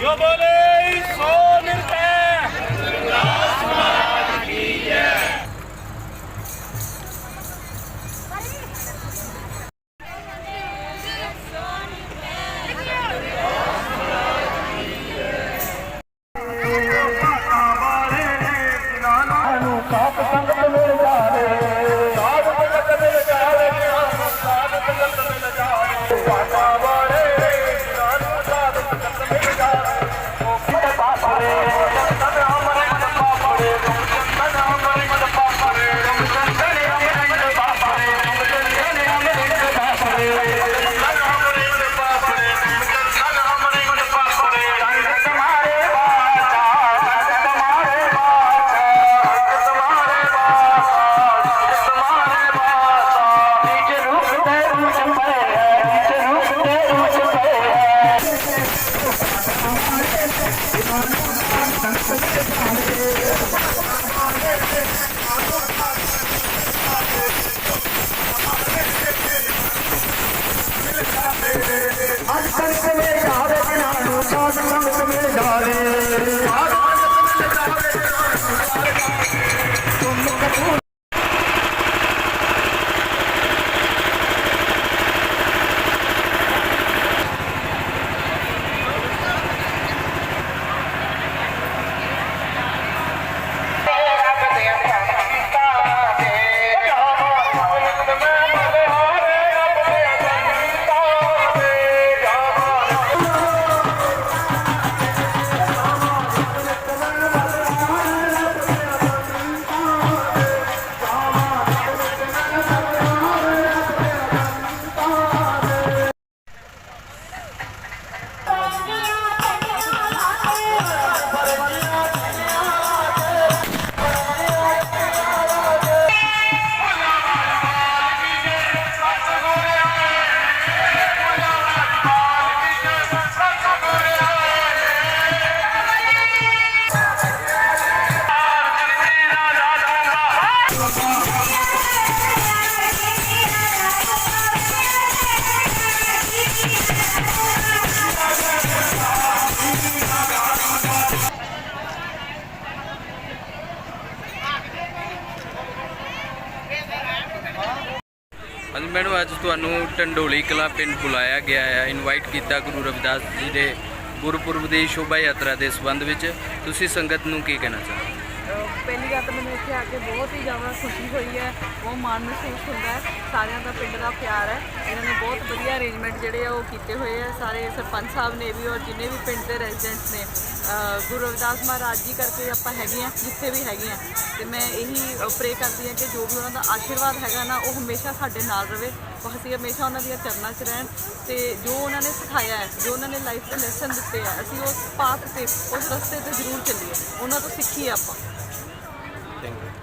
Yo, bowling! ਅੱਜ ਹਾਂਜੀ madam, ਅੱਜ ਤੁਹਾਨੂੰ ਟੰਡੋਲੀ ਕਲਾ ਪਿੰਡ ਬੁਲਾਇਆ ਗਿਆ ਹੈ। ਇਨਵਾਈਟ ਕੀਤਾ ਗੁਰੂ ਰਵਿਦਾਸ ਜੀ ਦੇ ਗੁਰਪੁਰਬ ਦੀ ਸ਼ੋਭਾ ਯਾਤਰਾ ਦੇ ਸੰਬੰਧ ਵਿੱਚ। ਤੁਸੀਂ ਸੰਗਤ ਨੂੰ ਕੀ ਕਹਿਣਾ ਚਾਹੋਗੇ? ਅਹ ਪਹਿਲੀ ਗੱਲ ਤਾਂ ਮੈਨੂੰ ਇੱਥੇ ਆ ਕੇ ਬਹੁਤ ਹੀ ਜ਼ਿਆਦਾ ਖੁਸ਼ੀ ਹੋਈ ਹੈ, ਬਹੁਤ ਮਾਣ ਮਹਿਸੂਸ ਹੁੰਦਾ ਹੈ। ਸਾਰਿਆਂ ਦਾ ਪਿੰਡ ਦਾ ਪਿਆਰ ਹੈ। ਇਹਨਾਂ ਨੇ ਬਹੁਤ ਵਧੀਆ ਅਰੇਂਜਮੈਂਟ ਜਿਹੜੇ ਆ ਉਹ ਕੀਤੇ ਹੋਏ ਆ। ਸਾਰੇ ਸਰਪੰਚ ਸਾਹਿਬ ਨੇ ਵੀ ਔਰ ਜਿੰਨੇ ਵੀ ਪਿੰਡ ਦੇ ਰੈਜ਼ੀਡੈਂਟਸ ਨੇ ਗੁਰੂ ਰਵਿਦਾਸ ਮਹਾਰਾਜ ਜੀ ਕਰਕੇ ਆਪਾਂ ਹੈਗੇ ਆ ਜਿੱਥੇ ਵੀ ਹੈਗੇ ਆ ਤੇ ਮੈਂ ਇਹੀ ਪ੍ਰੇ ਕਰਦੀ ਹਾਂ ਕਿ ਜੋ ਵੀ ਉਹਨਾਂ ਦਾ ਆਸ਼ੀਰਵਾਦ ਹੈਗਾ ਨਾ, ਉਹ ਹਮੇਸ਼ਾ ਸਾਡੇ ਨਾਲ ਰਵੇ। ਉਹ ਅਸੀਂ ਹਮੇਸ਼ਾ ਉਹਨਾਂ ਦੀਆਂ ਚਰਨਾਂ 'ਚ ਰਹਿਣ। ਤੇ ਜੋ ਉਹਨਾਂ ਨੇ ਸਿਖਾਇਆ ਹੈ, ਜੋ ਉਹਨਾਂ ਨੇ ਲਾਈਫ ਦੇ ਲੈਸਨ ਦਿੱਤੇ ਆ, ਅਸੀਂ ਉਸ ਪਾਥ ਤੇ, ਉਸ ਰਸਤੇ ਤੇ ਜ਼ਰੂਰ ਚੱਲੀਏ। ਉਹਨਾਂ ਤੋਂ ਸਿੱਖੀਏ ਆਪਾਂ। Okay.